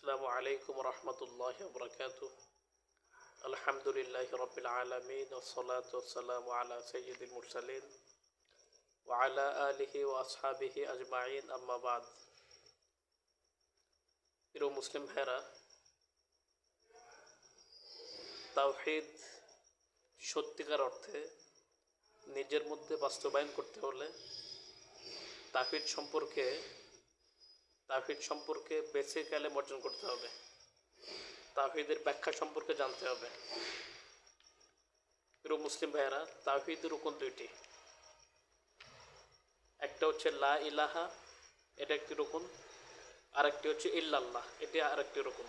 السلام عليكم ورحمة الله وبركاته الحمد لله رب العالمين والصلاة والسلام على سيد المرسلين وعلى آله وأصحابه أجمعين أما بعد প্রিয় মুসলিম ভাইরা তাওহিদ সত্যিকার অর্থে নিজের মধ্যে বাস্তবায়ন করতে হলে তাহিদ সম্পর্কে তাহিদ সম্পর্কে বেসিক এলেম অর্জন করতে হবে। তাহিদের ব্যাখ্যা সম্পর্কে জানতে হবে। প্রিয় মুসলিম ভাইয়েরা তাহিদের রকম দুইটি। একটা হচ্ছে লা ইলাহা, এটা একটি রকম আরেকটি হচ্ছে ইল্লাল্লাহ, এটি আরেকটি রকম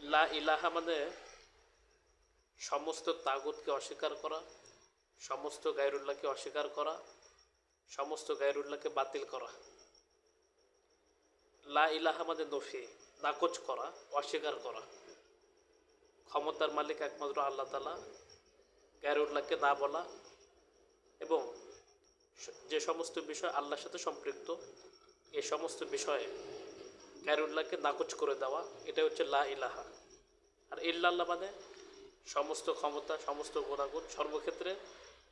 লা ইলাহা মানে সমস্ত তাগুতকে অস্বীকার করা, সমস্ত গায়রুল্লাহকে অস্বীকার করা, সমস্ত গায়রুল্লাহকে বাতিল করা। লা ইলাহা মানে নফি নাকচ করা, অস্বীকার করা। ক্ষমতার মালিক একমাত্র আল্লাহ তালা গায়রুল্লাহকে না বলা এবং যে সমস্ত বিষয় আল্লাহর সাথে সম্পৃক্ত এই সমস্ত বিষয়ে গায়রুল্লাহকে নাকচ করে দেওয়া এটা হচ্ছে লা ইলাহা। আর ইল্লাল্লাহ মানে সমস্ত ক্ষমতা, সমস্ত গুণাগুণ সর্বক্ষেত্রে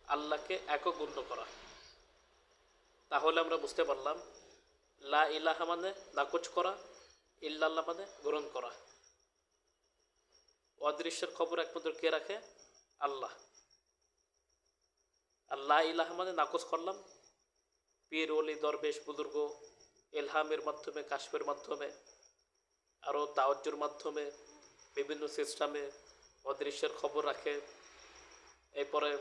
আল্লাহকে একক গণ্য করা। তাহলে আমরা বুঝতে পারলাম লা ইলাহা মানে নাকচ করা, ইল্লাল্লাহ মানে গ্রহণ করা। অদৃশ্যের খবর একমাত্র কে রাখে? আল্লাহ। আর লা ইলাহা মানে নাকচ করলাম। পীর অলি দরবেশ বুদুর্গ এলহামের মাধ্যমে কাশ্মের মাধ্যমে আরও তাওয়াজ্জুর মাধ্যমে, বিভিন্ন সিস্টেমে অদৃশ্যের খবর রাখে। এরপরে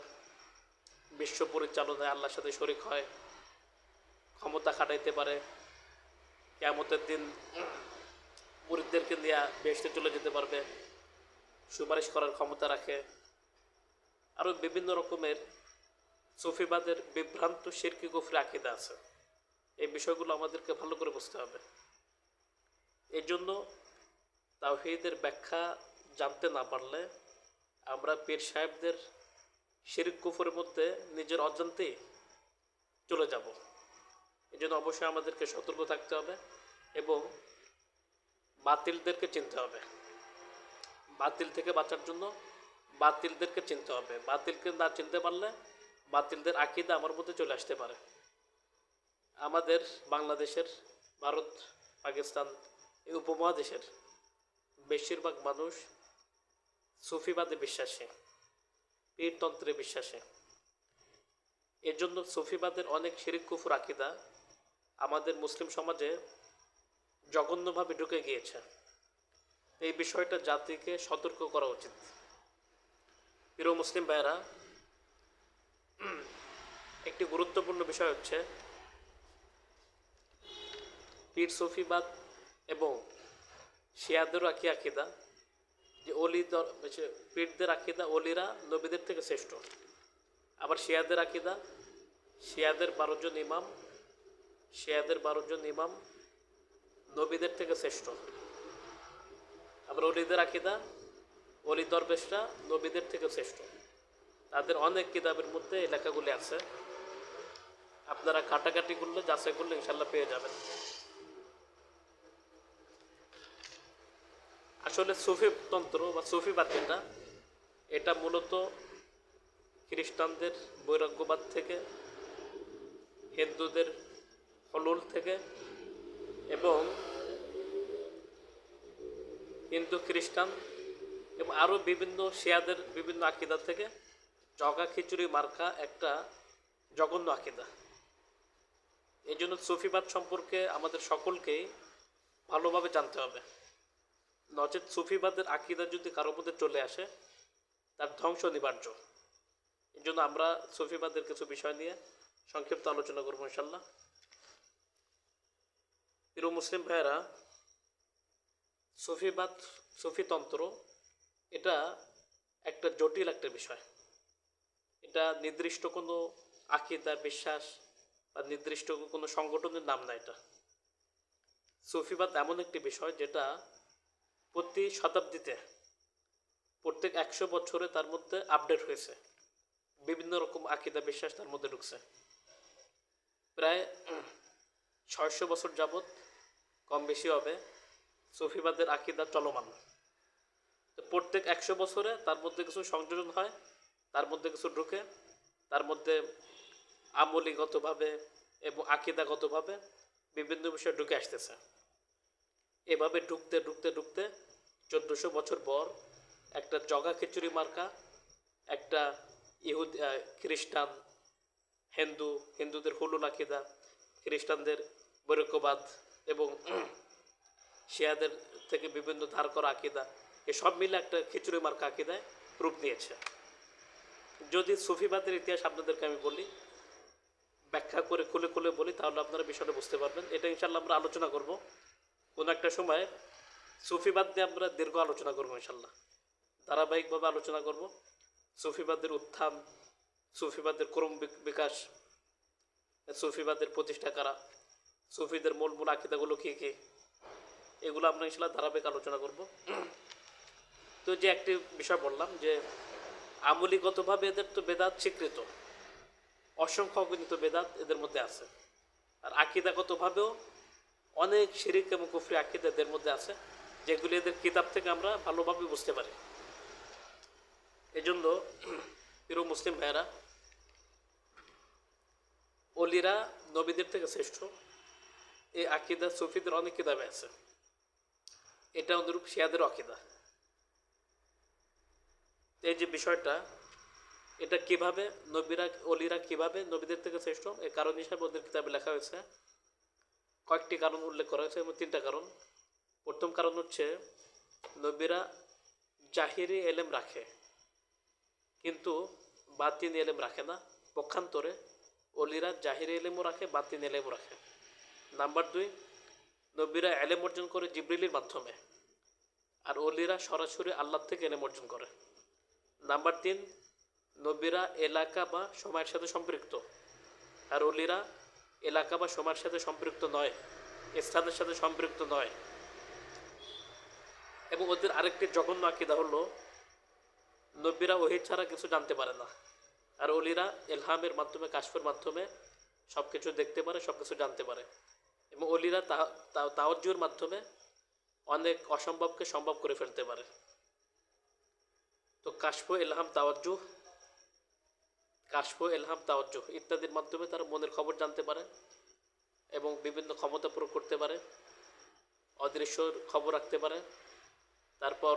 বিশ্ব পরিচালনায় আল্লাহর সাথে শরিক হয়। ক্ষমতা খাটাইতে পারে। কেমতের দিন মুরিদদেরকে নিয়ে বেসতে চলে যেতে পারবে, সুপারিশ করার ক্ষমতা রাখে। আরও বিভিন্ন রকমের সুফিবাদের বিভ্রান্ত শিরকি গুফরি আকিদা আছে। এই বিষয়গুলো আমাদেরকে ভালো করে বুঝতে হবে। এই জন্য তাওহিদের ব্যাখ্যা জানতে না পারলে আমরা পীর সাহেবদের শিরিক কুফরের মধ্যে নিজের অজান্তেই চলে যাব। এই জন্য অবশ্যই আমাদেরকে সতর্ক থাকতে হবে। এবং বাতিলদেরকে চিনতে হবে। বাতিল থেকে বাঁচার জন্য বাতিলদেরকে চিনতে হবে। বাতিলকে না চিনতে পারলে বাতিলদের আকিদা আমার মধ্যে চলে আসতে পারে। আমাদের বাংলাদেশের, ভারত, পাকিস্তান এই উপমহাদেশের বেশিরভাগ মানুষ সুফিবাদে বিশ্বাসী, পীরতন্ত্রে বিশ্বাসী। এর জন্য সুফিবাদের অনেক শিরিক কুফুর আকিদা আমাদের মুসলিম সমাজে জঘন্যভাবে ঢুকে গিয়েছে। এই বিষয়টা জাতিকে সতর্ক করা উচিত। প্রিয় মুসলিম ভাইয়েরা, একটি গুরুত্বপূর্ণ বিষয় হচ্ছে, পীর সফিবাদ এবং শিয়াদের আকি আকিদা, যে অলি পীরদের আকিদা অলিরা নবীদের থেকে শ্রেষ্ঠ। আবার শিয়াদের আকিদা, শিয়াদের বারো জন ইমাম, শিয়াদের বারো জন ইমাম নবীদের থেকে শ্রেষ্ঠ। আবার অলিদের আকিদা অলি দরবেশরা নবীদের থেকে শ্রেষ্ঠ। তাদের অনেক কিতাবের মধ্যে এই লেখাগুলি আছে। আপনারা কাটাকাটি করলে, যাচাই করলে ইনশাল্লাহ পেয়ে যাবেন। আসলে সুফি তন্ত্র বা সুফিবাদ যেটা এটা মূলত খ্রিস্টানদের বৈরাগ্যবাদ থেকে, হিন্দুদের হলুল থেকে এবং হিন্দু, খ্রিস্টান এবং আরও বিভিন্ন শিয়াদের বিভিন্ন আকিদা থেকে জগা খিচুড়ি মার্কা একটা জঘন্য আকিদা। এই জন্য সুফিবাদ সম্পর্কে আমাদের সকলকেই ভালোভাবে জানতে হবে। নচেত সুফিবাদের আকিদা যদি কারোর মধ্যে চলে আসে, তার ধ্বংস অনিবার্য। এই জন্য আমরা সুফিবাদের কিছু বিষয় নিয়ে সংক্ষিপ্ত আলোচনা করব ইনশাল্লাহ। প্রিয় মুসলিম ভাইয়েরা সুফিবাদ সুফিতন্ত্র এটা একটা জটিল একটা বিষয়। এটা নির্দিষ্ট কোনো আকিদা, বিশ্বাস বা নির্দিষ্ট কোনো সংগঠনের নাম না এটা। সুফিবাদ এমন একটি বিষয় যেটা প্রতি শতাব্দীতে প্রত্যেক একশো বছরে তার মধ্যে আপডেট হয়েছে। বিভিন্ন রকম আকিদা, বিশ্বাস তার মধ্যে ঢুকছে। প্রায় ছয়শো বছর যাবৎ কম বেশি হবে। সুফিবাদের আকিদা চলমান প্রত্যেক একশো বছরে তার মধ্যে কিছু সংযোজন হয়, তার মধ্যে কিছু ঢুকে, তার মধ্যে আমলিগতভাবে এবং আকিদাগতভাবে বিভিন্ন বিষয় ঢুকে আসতেছে। এভাবে ঢুকতে ঢুকতে ঢুকতে চোদ্দোশো বছর পর একটা জগা খিচুড়ি মার্কা, একটা ইহুদ খ্রিস্টান, হিন্দু, হিন্দুদের হুলুল আকিদা, খ্রিস্টানদের বৈরক্যবাদ এবং শিয়াদের থেকে বিভিন্ন ধার করা আকিদা এসব মিলে একটা খিচুড়ি মার্কা আকিদায় রূপ নিয়েছে। যদি সুফিবাদের ইতিহাস আপনাদেরকে আমি বলি, ব্যাখ্যা করে খুলে খুলে বলি, তাহলে আপনারা বিষয়টা বুঝতে পারবেন। এটা ইনশাল্লাহ আমরা আলোচনা করব। কোনো একটা সময় সুফিবাদ নিয়ে আমরা দীর্ঘ আলোচনা করব ইনশাল্লাহ ধারাবাহিকভাবে আলোচনা করব। সুফিবাদের উত্থান, সুফিবাদের ক্রম বিকাশ, সুফিবাদের প্রতিষ্ঠা করা সুফিদের মূল মূল আকিদাগুলো কী কী? এগুলো আমরা ইনশাল্লাহ ধারাবাহিক আলোচনা করব। তো যে একটি বিষয় বললাম যে, আমলিগতভাবে এদের তো বেদাত স্বীকৃত। অসংখ্য অগণিত বেদাত এদের মধ্যে আছে। আর আকিদাগতভাবেও অনেক শিরিক এবং কুফরি আকিদা এদের মধ্যে আছে, যেগুলি এদের কিতাব থেকে আমরা ভালোভাবে বুঝতে পারি। এজন্য প্রিয় মুসলিম ভাইয়েরা, অলিরা নবীদের থেকে শ্রেষ্ঠ। এই আকিদা সুফিদের অনেক কিতাবে আছে এটা অনুরূপ শিয়াদের আকিদা। এই যে বিষয়টা, এটা কীভাবে নবীরা, অলিরা কীভাবে নবীদের থেকে শ্রেষ্ঠ? এর কারণ হিসাবে ওদের কিতাবে লেখা হয়েছে। কয়েকটি কারণ উল্লেখ করা হয়েছে, এবং তিনটা কারণ। প্রথম কারণ হচ্ছে, নবীরা জাহিরি এলেম রাখে, কিন্তু বাতিন এলেম রাখে না। পক্ষান্তরে অলিরা জাহিরি এলেমও রাখে, বাতিন এলেমও রাখে। নাম্বার দুই, নবীরা এলেম অর্জন করে জিব্রিলির মাধ্যমে, আর অলিরা সরাসরি আল্লাহ থেকে এলেম অর্জন করে। নাম্বার তিন, নবীরা এলাকা বা সময়ের সাথে সম্পৃক্ত, আর অলিরা এলাকা বা সময়ের সাথে সম্পৃক্ত নয়, স্থানের সাথে সম্পৃক্ত নয়। এবং ওদের আরেকটি জঘন্য আকিদা হলো, নবীরা ওহি ছাড়া কিছু জানতে পারে না, আর অলিরা এলহামের মাধ্যমে, কাশফের মাধ্যমে সব কিছু দেখতে পারে সব কিছু জানতে পারে। এবং অলিরা তাওয়াজ্জুর মাধ্যমে অনেক অসম্ভবকে সম্ভব করে ফেলতে পারে। তো কাশফ এলহাম তাওয়াজ্জু, কাশফ এলহাম তাওয়াজ্জু ইত্যাদির মাধ্যমে তারা মনের খবর জানতে পারে এবং বিভিন্ন ক্ষমতা প্রয়োগ করতে পারে, অদৃশ্যর খবর রাখতে পারে। তারপর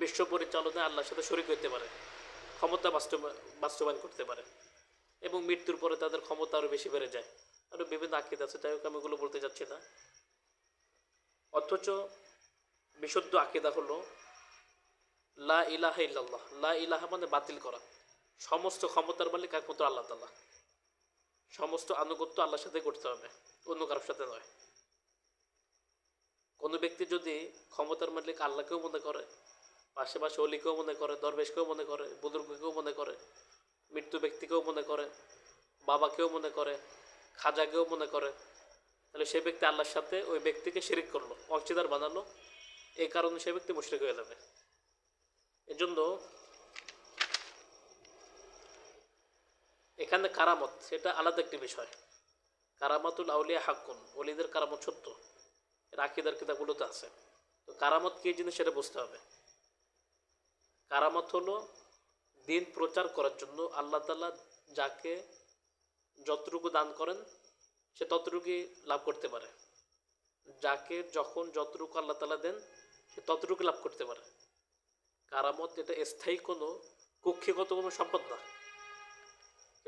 বিশ্ব পরিচালনায় আল্লাহর সাথে শরিক হতে পারে, ক্ষমতা বাস্তব, বাস্তবায়ন করতে পারে এবং মৃত্যুর পরে তাদের ক্ষমতা আরও বেশি বেড়ে যায়। আরও বিভিন্ন আকিদ আছে, যাই হোক আমি ওগুলো বলতে যাচ্ছি না। অথচ বিশুদ্ধ আকিদা হলো লা ইলাহা ইল্লাল্লাহ। লা ইলাহা মানে বাতিল করা। সমস্ত ক্ষমতার মালিক একমাত্র আল্লাহ তাল্লাহ সমস্ত আনুগত্য আল্লাহর সাথে করতে হবে, অন্য কারোর সাথে নয়। কোনো ব্যক্তি যদি ক্ষমতার মালিক আল্লাহকেও মনে করে পাশে পাশে অলিকেও মনে করে, দরবেশকেও মনে করে, বুজুর্গকেও মনে করে, মৃত্যু ব্যক্তিকেও মনে করে, বাবাকেও মনে করে খাজাকেও মনে করে। তাহলে সেই ব্যক্তি আল্লাহর সাথে ওই ব্যক্তিকে শিরিক করল, অংশীদার বানালো এই কারণে সেই ব্যক্তি মুশরিক হয়ে যাবে। এজন্য এখানে কারামত, সেটা আলাদা একটি বিষয়। কারামাতুল আউলিয়া হাক্কুন অলিদের কারামত সত্য। এর আকিদার কিতাবগুলোতে আছে। তো কারামত কী জিনিস সেটা বুঝতে হবে। কারামত হলো দিন প্রচার করার জন্য আল্লাহ তালা যাকে যতটুকু দান করেন, সে ততটুকুই লাভ করতে পারে। যাকে যখন যতটুকু আল্লাহ তালা দেন, সে ততটুকু লাভ করতে পারে। কারামত এটা স্থায়ী কোনো, কক্ষিগত কোনো সম্পদ না।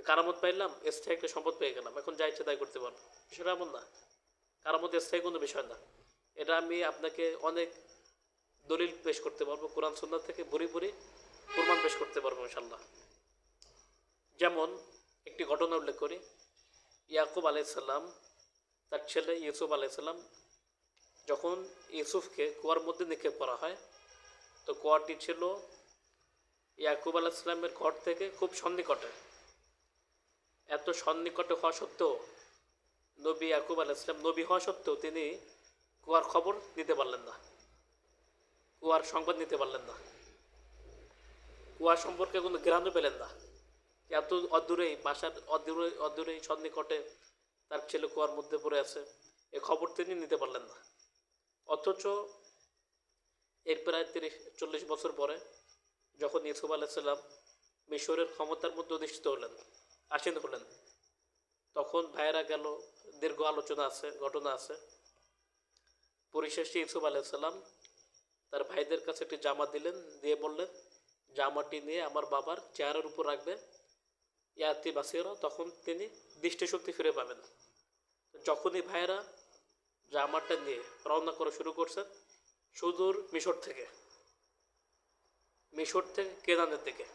কারামত পাইলাম, স্থায়ী একটা সম্পদ পেয়ে গেলাম। এখন যা ইচ্ছে তাই করতে পারব। বিষয়টা এমন না। কারামত স্থায়ী কোনো বিষয় না। এটা আমি আপনাকে অনেক দলিল পেশ করতে পারব। কোরআন সন্না থেকে ভরি ভরি প্রমাণ পেশ করতে পারব ইনশাল্লাহ যেমন একটি ঘটনা উল্লেখ করি। ইয়াকুব আলাইসাল্লাম তার ছেলে ইউসুফ আলাইসাল্লাম যখন ইউসুফকে কুয়ার মধ্যে নিক্ষেপ করা হয়, তো কুয়াটি ছিল ইয়াকুব আলাইসাল্লামের ঘর থেকে খুব সন্নিকটে। এত সন্নিকটে হওয়া সত্ত্বেও, নবী ইয়াকুব আলাইসলাম নবী হওয়া সত্ত্বেও তিনি কুয়ার খবর নিতে পারলেন না। কুয়ার সংবাদ নিতে পারলেন না। কুয়া সম্পর্কে কোনো জ্ঞানও পেলেন না। এত অদূরেই, বাসার অদূরে, অদূরেই সন্নিকটে তার ছেলে কুয়ার মধ্যে পড়ে আছে, এ খবর তিনি নিতে পারলেন না। অথচ এর প্রায় তিরিশ, চল্লিশ বছর পরে যখন ইউসুফ আলাইসাল্লাম মিশরের ক্ষমতার মধ্যে অধিষ্ঠিত হলেন, আসীন হলেন, তখন ভাইয়েরা গেল, দীর্ঘ আলোচনা আছে, ঘটনা আছে। পরিশেষে ইউসুফ আলাইসাল্লাম তার ভাইদের কাছে একটি জামা দিলেন, দিয়ে বললেন, জামাটি নিয়ে আমার বাবার চেয়ারের উপর রাখবে ইয়াতি বাসিরা তখন তিনি দৃষ্টিশক্তি ফিরে পাবেন। যখনই ভাইয়েরা জামাটা নিয়ে রওনা করা শুরু করছেন, সুদূর মিশর থেকে মিশর থেকে কেদানের দিকে।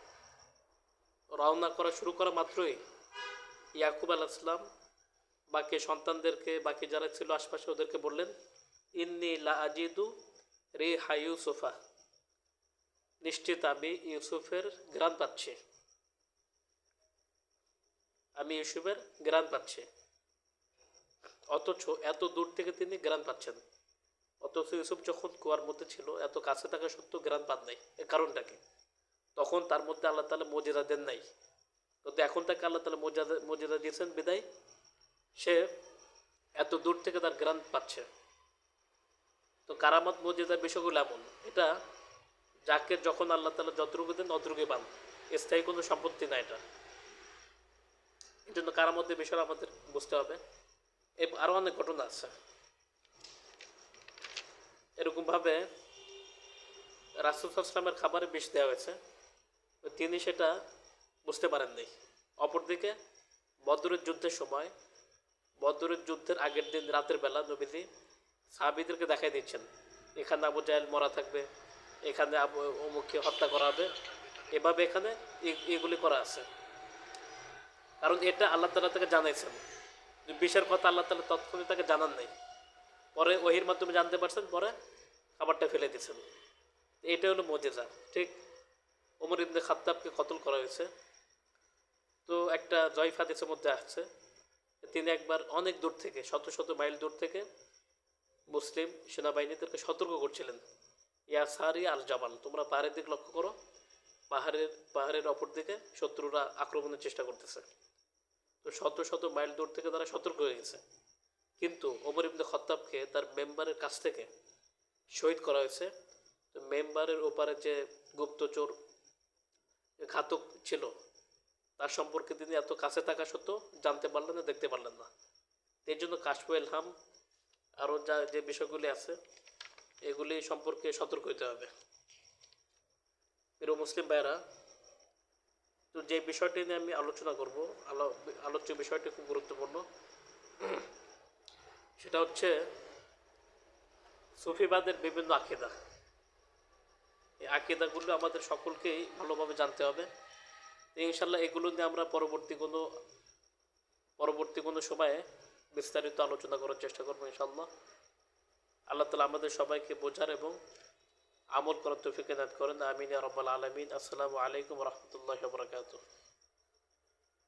রওনা করা শুরু করা মাত্রই ইয়াকুব আল ইসলাম বাকি সন্তানদেরকে, বাকি যারা ছিল আশপাশে ওদেরকে বললেন, ইন্নি লা আজিদু রে হাইউসুফা নিশ্চিত আমি ইউসুফের গ্রান পাচ্ছি। আমি ইউসুফের গ্রান পাচ্ছি। অথচ এত দূর থেকে তিনি গ্রান পাচ্ছেন। অথচ ইউসুফ যখন কুয়ার মধ্যে ছিল, এত কাছে থাকা সত্ত্বেও গ্রান পান নাই। এর কারণটা কি? তখন তার মধ্যে আল্লাহ তালা মজিদা দেন নাই। কিন্তু এখন তাকে আল্লাহ তালা মজাদা মজিদা দিয়েছেন বিদায়। সে এত দূর থেকে তার গ্রান পাচ্ছে। তো কারামত মজিদার বিষয়গুলো এমন। এটা যাকে যখন আল্লাহ তালা যতটুকু দেন ততটুকুই পান। স্থায়ী কোনো সম্পত্তি না এটা। এই জন্য কারামতের বিষয় আমাদের বুঝতে হবে। এবং আরও অনেক ঘটনা আছে। এরকমভাবে রাসুলামের খাবারে বিষ দেওয়া হয়েছে। তিনি সেটা বুঝতে পারেননি। অপরদিকে বদরের যুদ্ধের সময়, বদরের যুদ্ধের আগের দিন রাতের বেলা নবীজি সাহাবিদেরকে দেখাই দিচ্ছেন। এখানে আবু জাহেল মরা থাকবে, এখানে আবু অমুককে হত্যা করা হবে। এভাবে এখানে এগুলি করা আছে। কারণ এটা আল্লাহ তালা তাকে জানাইছেন। বিষের কথা আল্লাহ তালা তৎক্ষণিক তাকে জানান নাই। পরে ওহির মাধ্যমে জানতে পারছেন, পরে খাবারটা ফেলে দিয়েছেন। এটা হলো মজেজা, ঠিক? ওমর ইবনে খাত্তাবকে কতল করা হয়েছে। তো একটা জয়ফ হাদিসের মধ্যে আসছে তিনি একবার অনেক দূর থেকে, শত শত মাইল দূর থেকে মুসলিম সেনাবাহিনীদেরকে সতর্ক করছিলেন। ইয়া সারি আল জাবাল, তোমরা পাহাড়ের দিকে লক্ষ্য করো। পাহাড়ের পাহাড়ের অপর দিকে শত্রুরা আক্রমণের চেষ্টা করতেছে। তো শত শত মাইল দূর থেকে তারা সতর্ক হয়ে গেছে। কিন্তু ওমর ইবনে খত্তাবকে তার মেম্বারের কাছ থেকে শহীদ করা হয়েছে। তো মেম্বারের ওপারে যে গুপ্তচোর ঘাতক ছিল, তার সম্পর্কে তিনি এত কাছে থাকা সত্ত্বেও জানতে পারলেন না, দেখতে পারলেন না। এর জন্য কাশফু এলহাম আরও যা, যে বিষয়গুলি আছে, এগুলি সম্পর্কে সতর্ক হতে হবে। প্রিয় মুসলিম ভাইরা তো যে বিষয়টি নিয়ে আমি আলোচনা করব, আলো, আলোচ্য বিষয়টি খুব গুরুত্বপূর্ণ। সেটা হচ্ছে সুফিবাদের বিভিন্ন আকিদা। এই আকিদাগুলো আমাদের সকলকেই ভালোভাবে জানতে হবে। ইনশাল্লাহ এগুলো নিয়ে আমরা পরবর্তী কোনো পরবর্তী কোনো সময়ে বিস্তারিত আলোচনা করার চেষ্টা করব ইনশাল্লাহ আল্লাহ তালা আমাদের সবাইকে বোঝার এবং আমল করার তৌফিক এনায়ত করেন। আমিন রব্বাল আলমিন। আসসালামু আলাইকুম রহমতুল্লাহ বরকাত